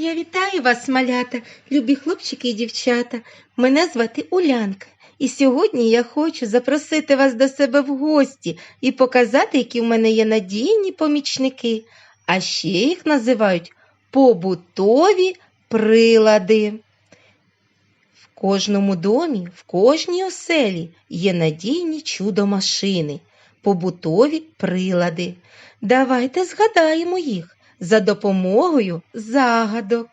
Я вітаю вас, малята, любі хлопчики і дівчата. Мене звати Улянка. І сьогодні я хочу запросити вас до себе в гості і показати, які в мене є надійні помічники, а ще їх називають побутові прилади. В кожному домі, в кожній оселі є надійні чудо-машини, побутові прилади. Давайте згадаємо їх за допомогою загадок.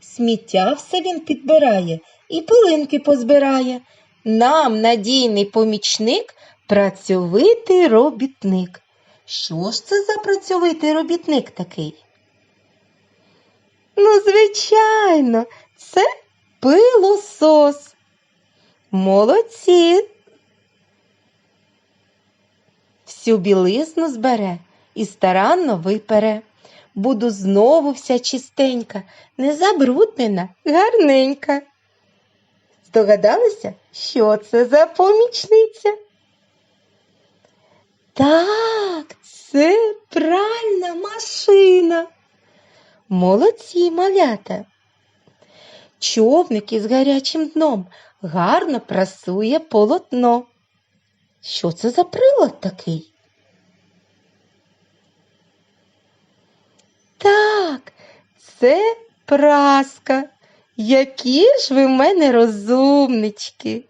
Сміття все він підбирає і пилинки позбирає. Нам надійний помічник працьовитий робітник. Що ж це за працьовитий робітник такий? Ну, звичайно, це пилосос. Молодці. Всю білизну збере і старанно випере. Буду знову вся чистенька, не забруднена, гарненька. Здогадалися, що це за помічниця? Так, це пральна машина. Молодці малята. Човник із гарячим дном гарно прасує полотно. Що це за прилад такий? Так, це праска. Які ж ви в мене розумнички.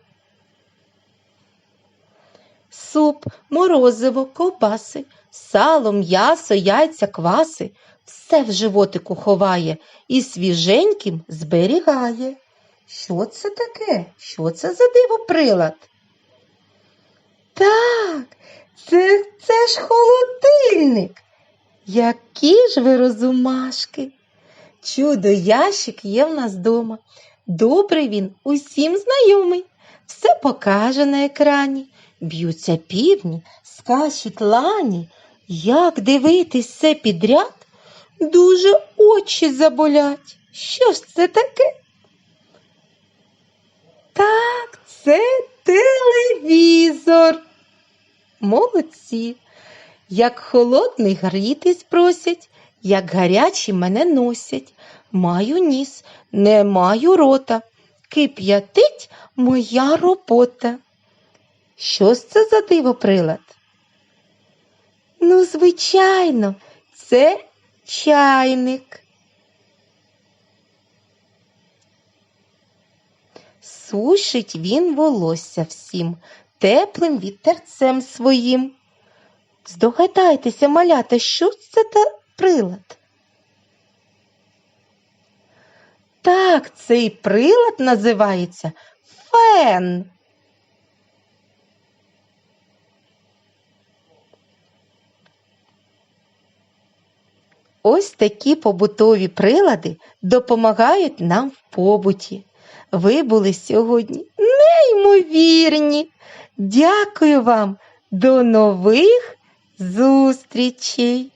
Суп, морозиво, ковбаси, сало, м'ясо, яйця, кваси все в животику ховає і свіженьким зберігає. Що це таке? Що це за дивоприлад? Так, це, це ж холодильник. Які ж ви розумашки? Чудо ящик є в нас дома. Добрий він, усім знайомий. Все покаже на екрані. Б'ються півні, скачуть лані. Як дивитись все підряд, дуже очі заболять. Що ж це таке? Так, це телевізор. Молодці. Як холодний грітись просять, як гарячі мене носять. Маю ніс, не маю рота. Кип'ятить моя робота. Що ж це за дивоприлад? Ну, звичайно, це чайник. Сушить він волосся всім, теплим вітерцем своїм. Здогадайтеся, малята, що це за прилад? Так, цей прилад називається фен. Ось такі побутові прилади допомагають нам в побуті. Ви були сьогодні неймовірні. Дякую вам. До нових зустрічей!